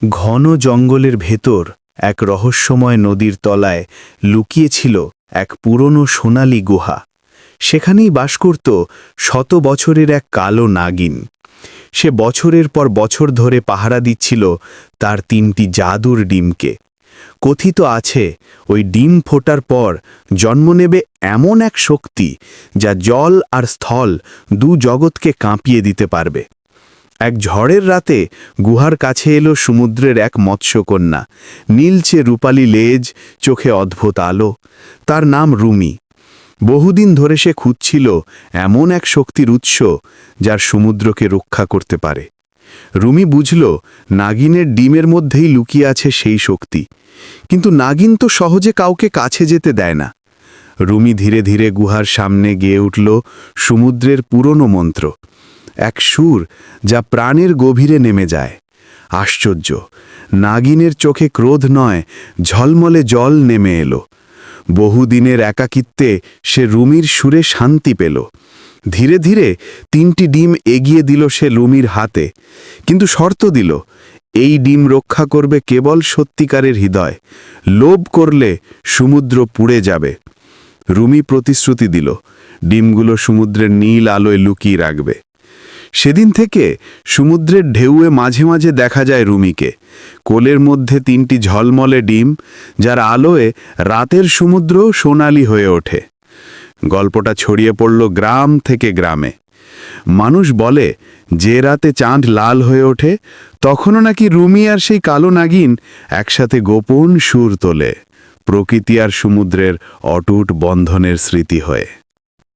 ঘন জঙ্গলের ভেতর এক রহস্যময় নদীর তলায় লুকিয়েছিল এক পুরনো সোনালি গুহা। সেখানেই বাস করত শত বছরের এক কালো নাগিন। সে বছরের পর বছর ধরে পাহারা দিচ্ছিল তার তিনটি জাদুর ডিমকে। কথিত আছে, ওই ডিম ফোটার পর জন্ম নেবে এমন এক শক্তি যা জল আর স্থল দু জগৎকে কাঁপিয়ে দিতে পারবে। এক ঝড়ের রাতে গুহার কাছে এলো সমুদ্রের এক মৎস্যকন্যা। নীলচে রূপালী লেজ, চোখে অদ্ভুত আলো। তার নাম রুমি। বহুদিন ধরে সে খুঁজছিল এমন এক শক্তির উৎস যার সমুদ্রকে রক্ষা করতে পারে। রুমি বুঝল, নাগিনের ডিমের মধ্যেই লুকিয়ে আছে সেই শক্তি। কিন্তু নাগিন তো সহজে কাউকে কাছে যেতে দেয় না। রুমি ধীরে ধীরে গুহার সামনে গিয়ে উঠল সমুদ্রের পুরনো মন্ত্র। এক সুর যা প্রাণের গভীরে নেমে যায়। আশ্চর্য, নাগিনের চোখে ক্রোধ নয়, ঝলমলে জল নেমে এলো। বহুদিনের একাকিত্বে সে রুমির সুরে শান্তি পেল। ধীরে ধীরে তিনটি ডিম এগিয়ে দিল সে রুমির হাতে, কিন্তু শর্ত দিল, এই ডিম রক্ষা করবে কেবল সত্যিকারের হৃদয়, লোভ করলে সমুদ্র পুড়ে যাবে। রুমি প্রতিশ্রুতি দিল, ডিমগুলো সমুদ্রের নীল আলোয় লুকিয়ে রাখবে। সেদিন থেকে সমুদ্রের ঢেউয়ে মাঝে মাঝে দেখা যায় রুমিকে। কোলের মধ্যে তিনটি ঝলমলে ডিম, যার আলোয় রাতের সমুদ্র সোনালি হয়ে ওঠে। গল্পটা ছড়িয়ে পড়ল গ্রাম থেকে গ্রামে। মানুষ বলে, যে রাতে চাঁদ লাল হয়ে ওঠে, তখনও নাকি রুমি আর সেই কালো নাগিন একসাথে গোপন সুর তোলে। প্রকৃতি আর সমুদ্রের অটুট বন্ধনের স্মৃতি হয়ে।